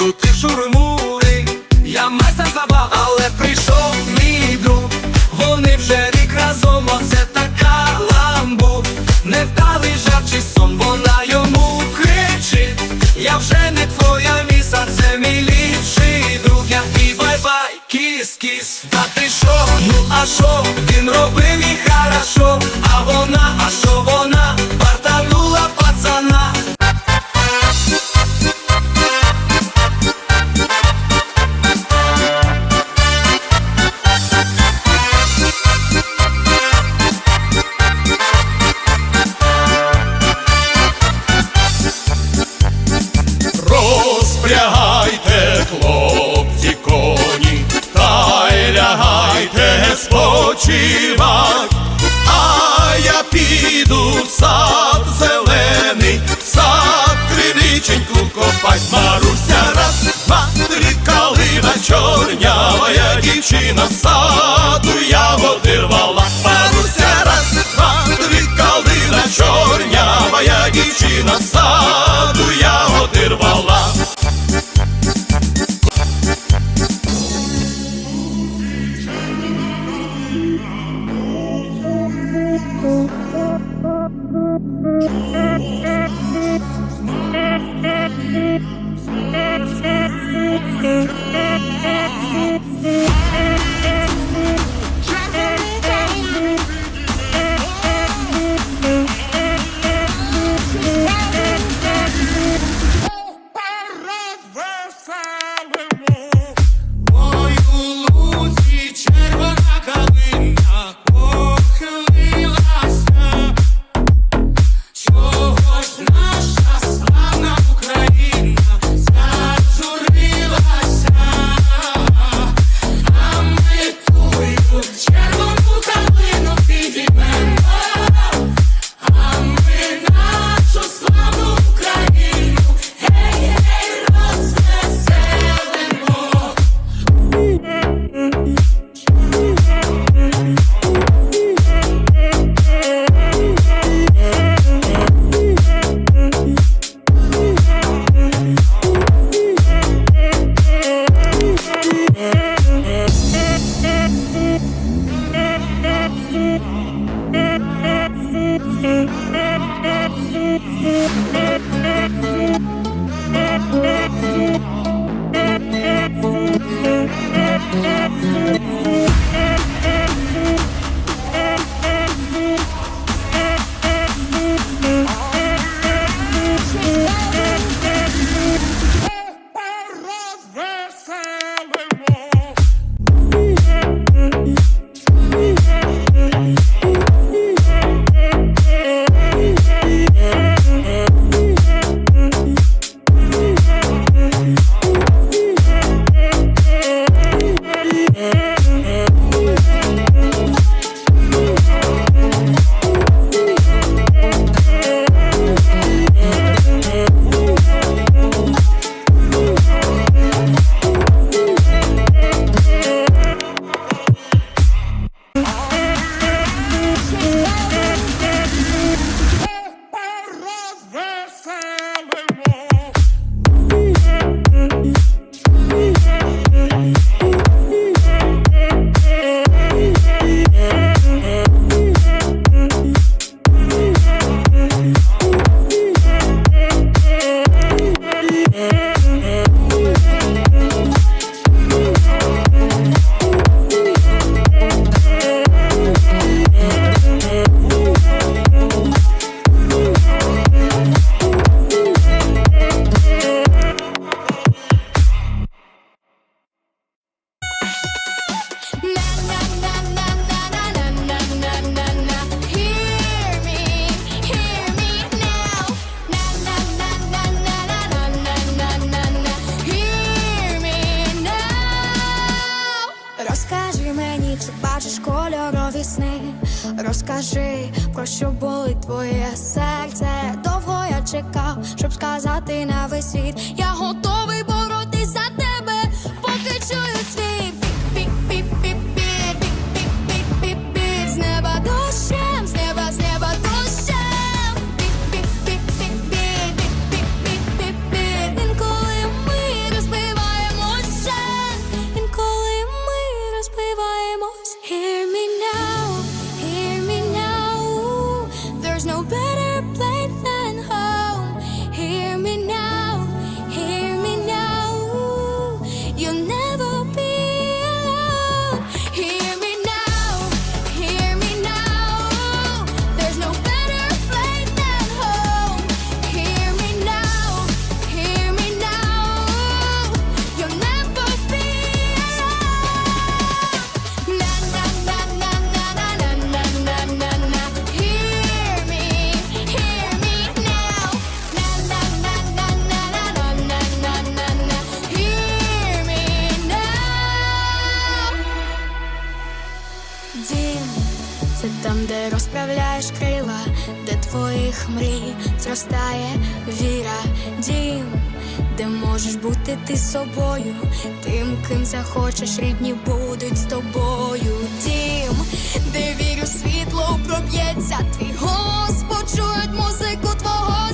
крутив шурмури, я майстер забав, але прийшов мій друг, вони вже рік разом, оце така ламбу, невдалий жарчий сон, вона йому кричить, я вже не твоя міса, це мій ліпший друг, я і бай-бай, кіс-кіс, та ти шо, ну а що? Він робить? розкажи, про що болить твоє серце. Довго я чекав, щоб сказати на весь я готовий. no better. Зростає віра, дім, де можеш бути ти собою, тим, ким захочеш, рідні будуть з тобою. Дім, де вірю, світло проб'ється, твій голос почують музику твого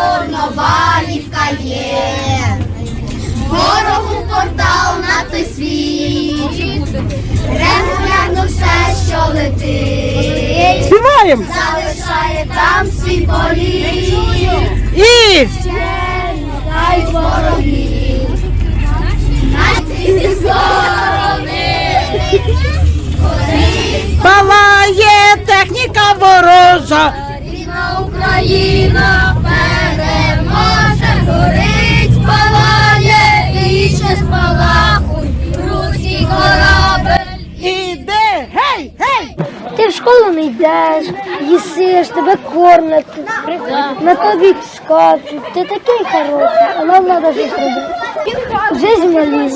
чорнобалівка є. Ворогу портал на той світ, регулярно все, що летить. Співаємо! залишає там свій політ. І Дай ворогів. Йдеш, їсиш, тебе кормлять, на тобі скачуть. Ти такий хороший, а нам треба щось робити. Жизнь маліна.